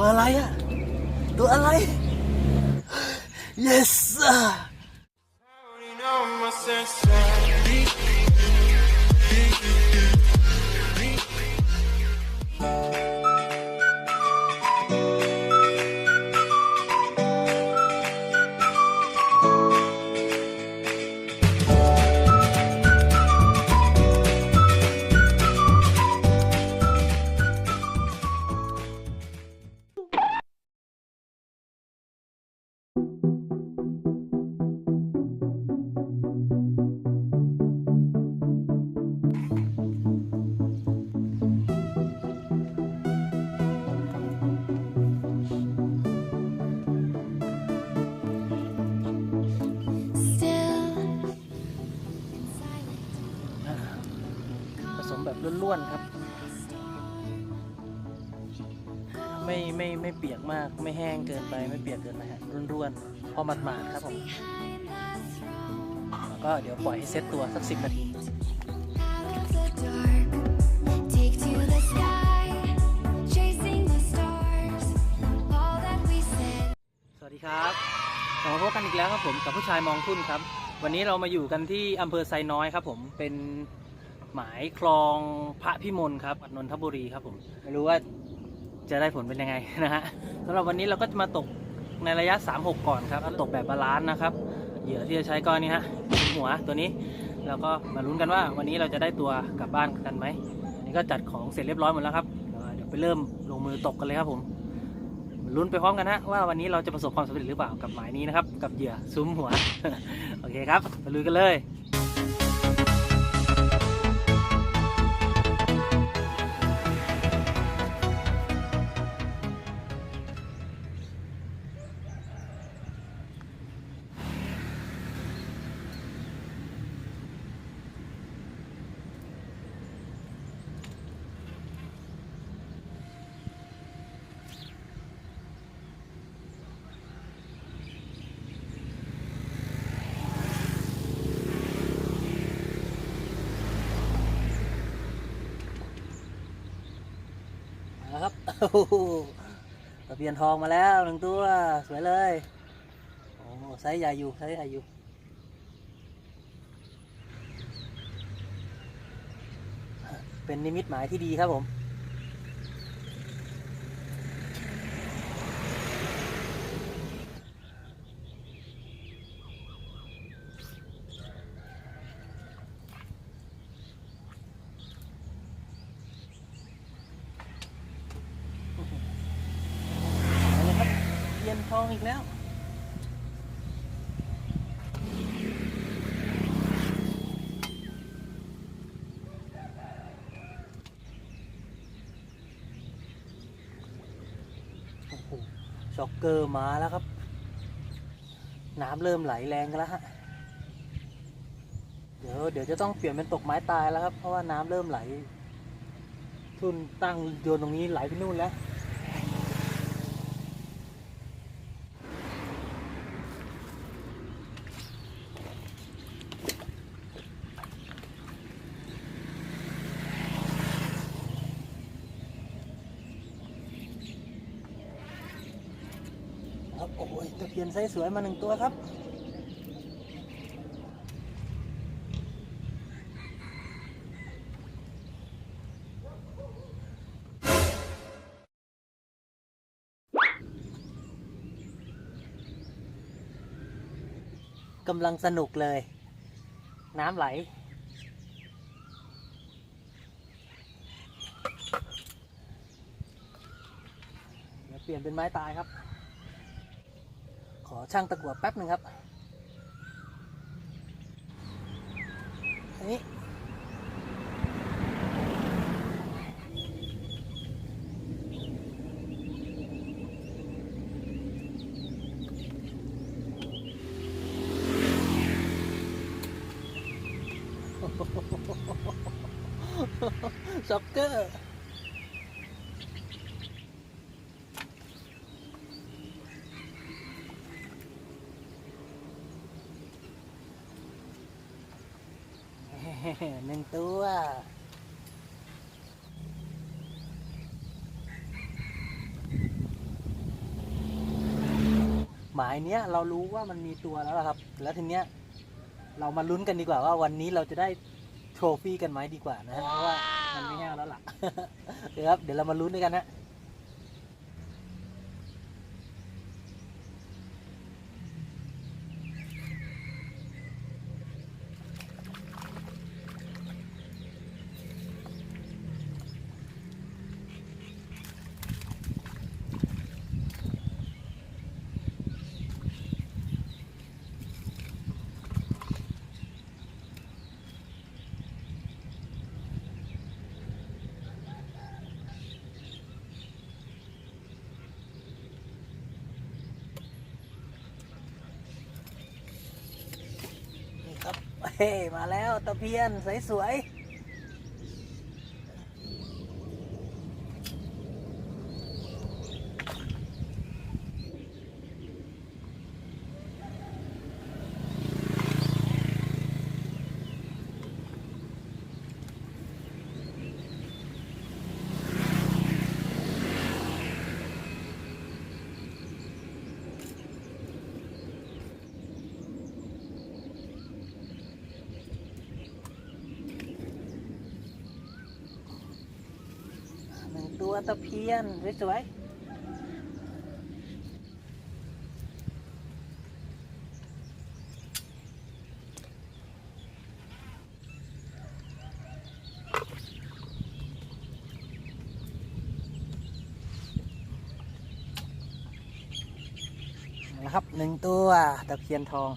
ตัวอะไรอะตัวอะไร yes ากไม่แห้งเกินไปไม่เปียกเกินไปฮะร่วนๆ พอหมาดๆครับผมแล้วก็เดี๋ยวปล่อยให้เซตตัวสักสิบนาทีสวัสดีครับกลับมาพบกันอีกแล้วครับผมกับผู้ชายมองทุ่นครับ วันนี้เรามาอยู่กันที่อำเภอไซน้อยครับผมเป็นหมายคลองพระพิมลครับนนทบุรีครับผมไม่รู้ว่า จะได้ผลเป็นยังไงนะฮะสำหรับวันนี้เราก็จะมาตกในระยะ 3-6 ก่อนครับตกแบบบาลานซ์นะครับเหยื่อที่จะใช้ก็นี่ฮะหัวตัวนี้แล้วก็มาลุ้นกันว่าวันนี้เราจะได้ตัวกลับบ้านกันไหมอันนี้ก็จัดของเสร็จเรียบร้อยหมดแล้วครับเดี๋ยวไปเริ่มลงมือตกกันเลยครับผมลุ้นไปพร้อมกันนะว่าวันนี้เราจะประสบความสำเร็จหรือเปล่ากับหมายนี้นะครับกับเหยื่อซุ้มหัวโอเคครับไปลุยกันเลย ตะเพียนทองมาแล้วหนึ่งตัวสวยเลยโอ้ไซส์ใหญ่อยู่ไซส์ใหญ่อยู่เป็นนิมิตหมายที่ดีครับผม เอาละครับเทียนทองอีกแล้ว โอ้โหช็ อกเกอร์มาแล้วครับ น้ำเริ่มไหลแรงกันแล้วฮะเดี๋ยวเดี๋ยวจะต้องเปลี่ยนเป็นตกไม้ตายแล้วครับ เพราะว่าน้ำเริ่มไหล ทุนตั้งโยนตรงนี้ไหลไปนู่นแล้ว ครับ โอ้ยตะเพียนไซส์สวยมาหนึ่งตัวครับ กำลังสนุกเลย น้ำไหลเปลี่ยนเป็นไม้ตายครับ ขอช่างตะกั่วแป๊บหนึ่งครับ อันนี้ หนึ่งตัว หมายเนี้ยเรารู้ว่ามันมีตัวแล้วละครับ แล้วทีเนี้ย เรามาลุ้นกันดีกว่าว่าวันนี้เราจะได้โทรฟี่กันไหมดีกว่านะฮะเพราะว่ามันไม่แห้งแล้วล่ะ เดี๋ยวครับเดี๋ยวเรามาลุ้นด้วยกันนะ มาแล้วตะเพียนสวยๆหนึ่ง ตัวตะเพียนสวยๆนะครับหนึ่งตัวตะเพียนทอง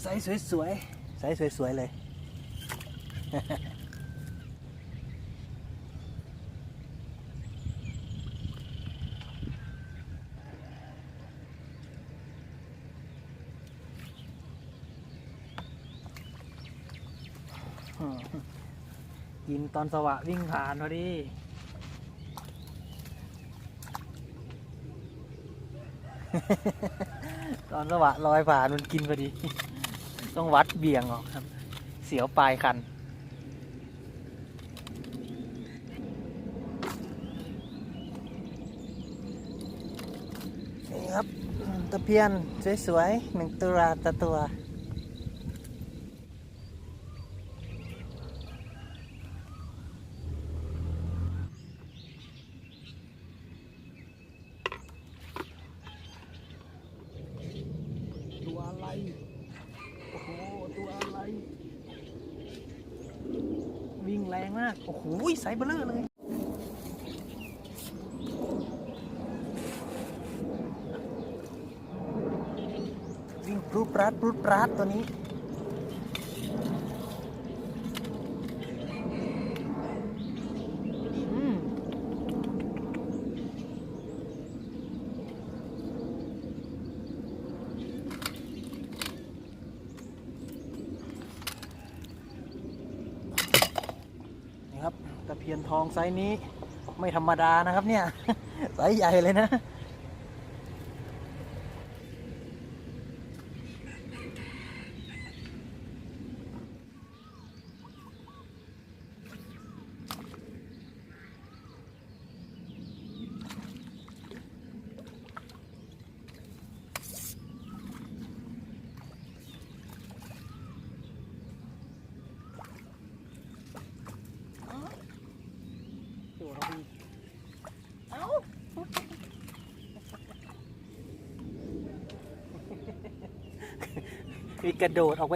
ไซส์สวยๆไซส์สวยๆเลย กินตอนสวะวิ่งผ่านพอดีตอนสวะลอยผ่านมันกินพอดี ต้องวัดเบี่ยงออกครับ เสียวปลายคัน นี่ครับตะเพียน สวยๆหนึ่งตัวตะตัว ตัวอะไร โอ้โห ตัวอะไร วิ่งแรงมาก โอ้โหไซส์เบลเลอร์เลยวิ่งปรุดปราดปรุดปราดตัวนี้ อืม นี่ครับตะ เพียนทองไซส์นี้ไม่ธรรมดานะครับเนี่ย ไซส์ใหญ่เลยนะ มีกระโดดออกไป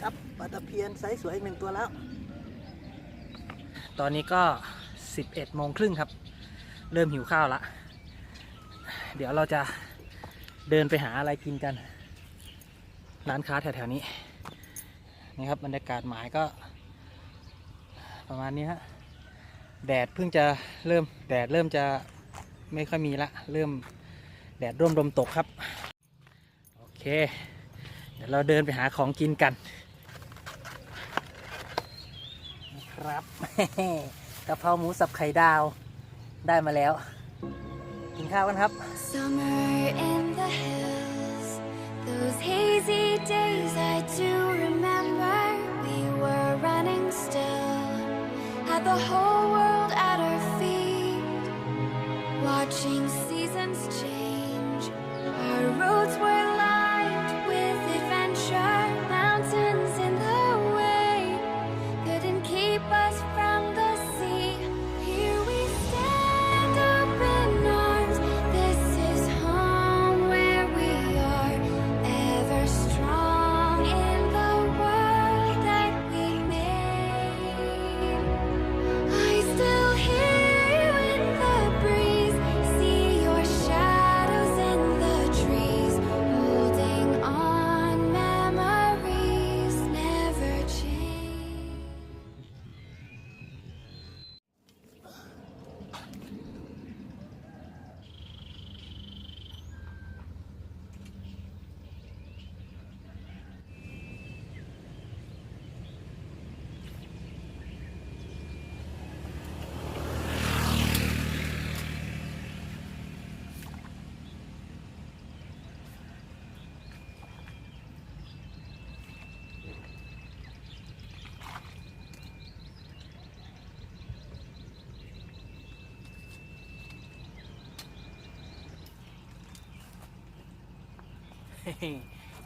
ครับปลาตะเพียนไซส์สวยอีกหนึ่งตัวแล้ว ตอนนี้ก็ 11โมงครึ่งครับ เริ่มหิวข้าวละ เดี๋ยวเราจะเดินไปหาอะไรกินกัน ร้านค้าแถวๆนี้ นี่ครับบรรยากาศหมายก็ประมาณนี้ฮะ แดดเพิ่งจะเริ่มแดดเริ่มจะไม่ค่อยมีละเริ่มแดดร่มลมตกครับโอเค เดี๋ยวเราเดินไปหาของกินกันครับกะเพราหมูสับไข่ดาวได้มาแล้ว กินข้าวกันครับ Summer in the hills, those hazy days I do remember. We were running still, had the whole world at our feet, watching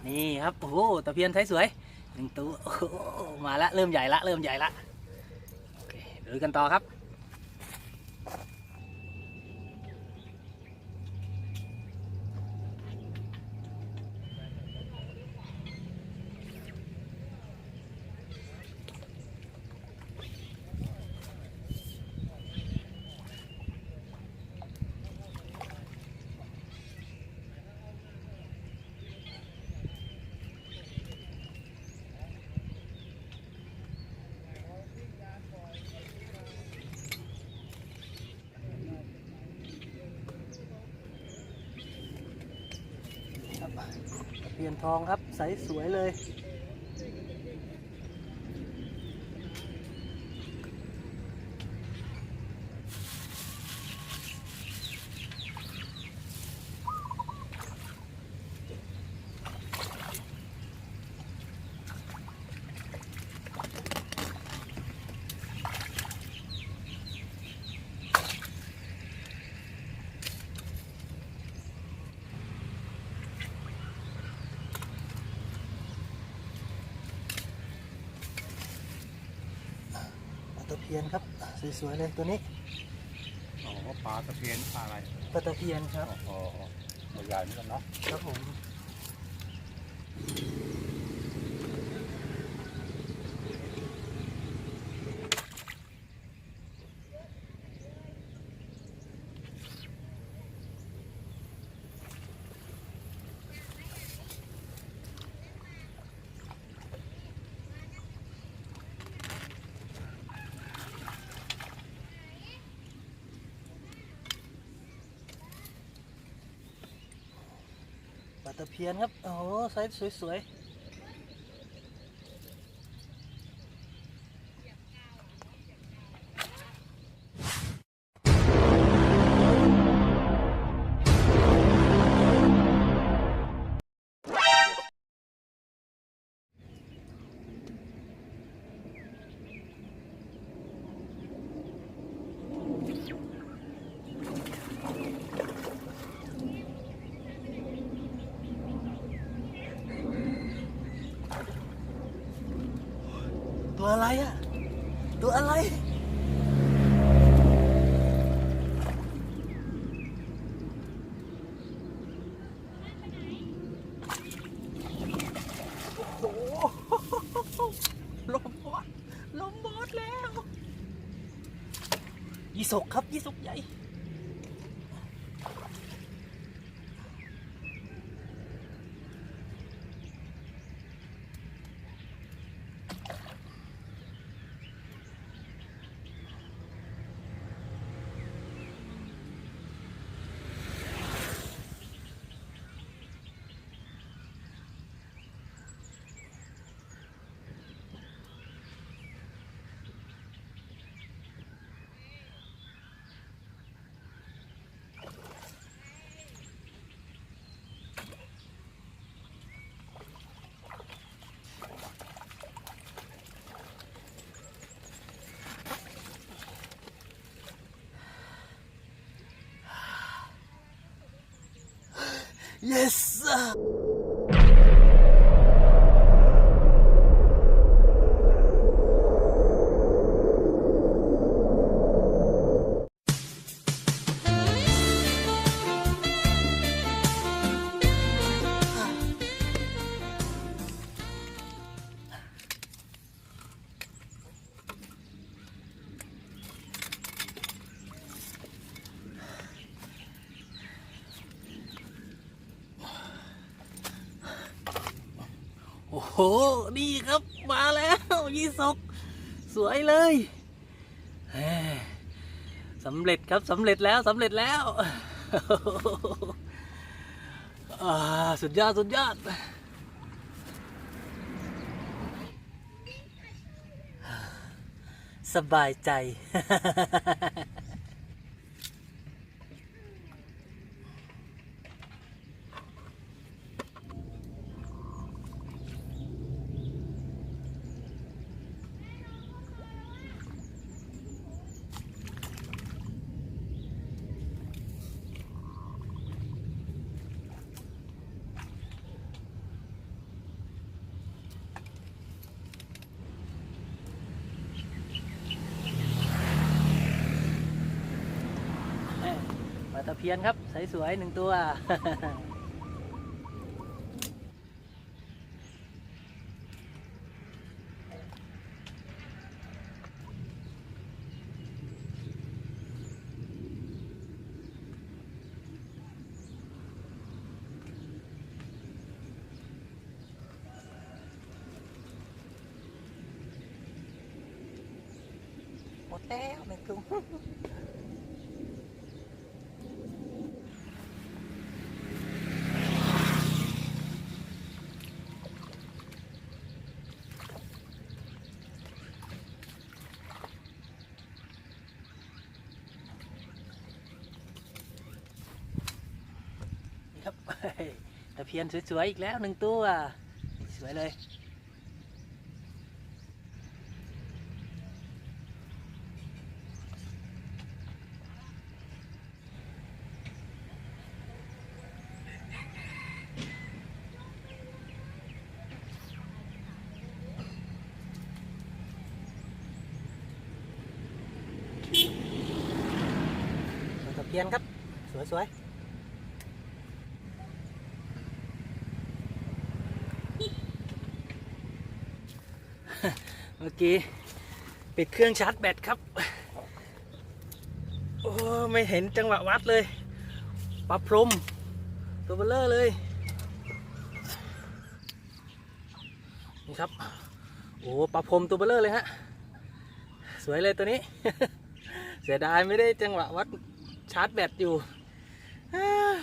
นี่ครับโอ้โหตะเพียนไทยสวยหนึ่งตัวมาละเริ่มใหญ่ละเริ่มใหญ่ละโอเคดูกันต่อครับ เพียนทองครับใสสวยเลย พียนครับสวยๆเลยตัวนี้โอ้โหปลาตะเพียนปลาอะไรปลาตะเพียนครับโอ้โหตัวใหญ่เหมือนกันเนาะครับผม ปลาตะเพียนครับ โอ้โหไซส์สวยๆ ตัวอะไรอะตัวอะไร yes sir นี่ครับมาแล้วยี่สกสวยเลยสำเร็จครับสำเร็จแล้วสำเร็จแล้วสุดยอดสุดยอดสบายใจียนครับสสวยหนึ่งตัวหมดแล้วหนึ่งตัว นี่ ครับตะเพียนสวยๆอีกแล้วหนึ่งตัว สวยเลย ตะเพียนครับ สวยๆ เมื่อ กี้ ปิดเครื่องชาร์จแบตครับ โอ้ไม่เห็นจังหวะวัดเลยปลาพรมตัวเบลเลอร์เลย นี่ครับ โอ้ปลาพรมตัวเบลเลอร์เลยฮะ สวยเลยตัวนี้ เสียดายไม่ได้จังหวะวัดชาร์จแบตอยู่ อ่า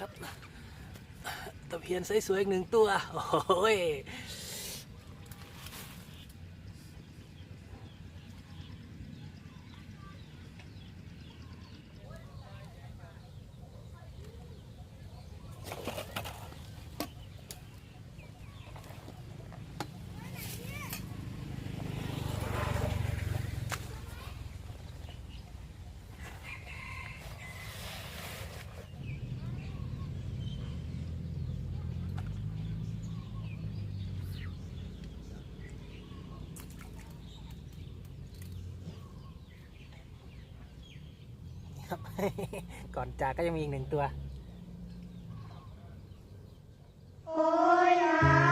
ครับตะ เพียนสวยๆอีกหนึ่งตัว โอ้ย ก่อนจากก็ยังมีอีกหนึ่งตัวโอ้ยหา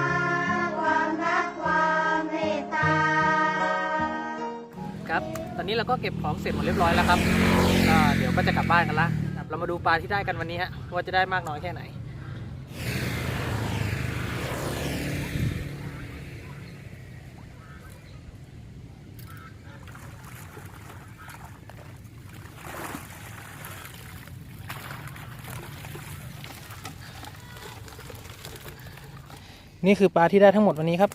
ความรักความเมตตา ครับ ตอนนี้เราก็เก็บของเสร็จหมดเรียบร้อยแล้วครับก็เดี๋ยวก็จะกลับบ้านกันละครับเรามาดูปลาที่ได้กันวันนี้ฮะ ว่าจะได้มากน้อยแค่ไหน นี่คือปลาที่ได้ทั้งหมดวันนี้ครับ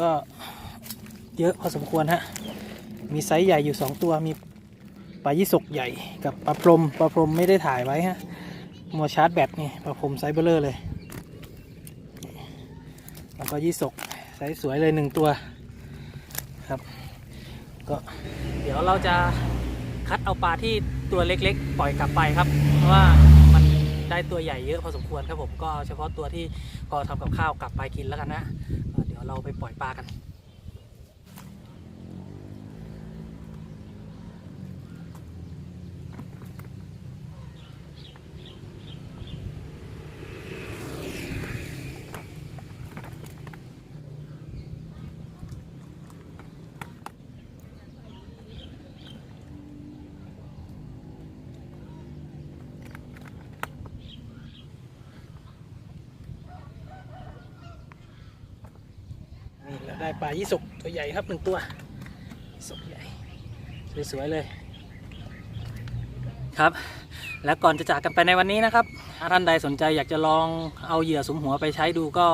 ก็เยอะพอสมควรฮะ มีไซส์ใหญ่อยู่ 2 ตัว มีปลายี่สกใหญ่กับปลาพรม ปลาพรมไม่ได้ถ่ายไว้ฮะมัวชาร์จแบตนี่ปลาพรมไซส์เบลเลอร์เลย แล้วก็ยี่สกไซส์สวยเลยหนึ่งตัวครับ ก็เดี๋ยวเราจะคัดเอาปลาที่ตัวเล็กๆ ปล่อยกลับไปครับ เพราะว่า ได้ตัวใหญ่เยอะพอสมควรครับผมก็เฉพาะตัวที่พอทำกับข้าวกลับไปกินแล้วกันนะเดี๋ยวเราไปปล่อยปลากัน ได้ปลายี่สกตัวใหญ่ครับหนึ่งตัวยี่สกใหญ่สวยๆเลยครับ และก่อนจะจากกันไปในวันนี้นะครับถ้าท่านใดสนใจอยากจะลองเอาเหยื่อสมหัวไปใช้ดูก็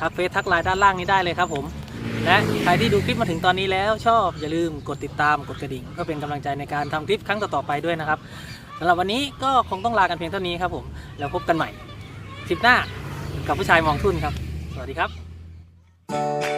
ทักเฟซทักไลน์ด้านล่างนี้ได้เลยครับผม และใครที่ดูคลิปมาถึงตอนนี้แล้วชอบอย่าลืมกดติดตามกดกระดิ่ง ก็เป็นกำลังใจในการทำคลิปครั้งต่อๆไปด้วยนะครับสำหรับวันนี้ก็คงต้องลากันเพียงเท่านี้ครับผมแล้วพบกันใหม่คลิปหน้ากับผู้ชายมองทุ่นครับ สวัสดีครับ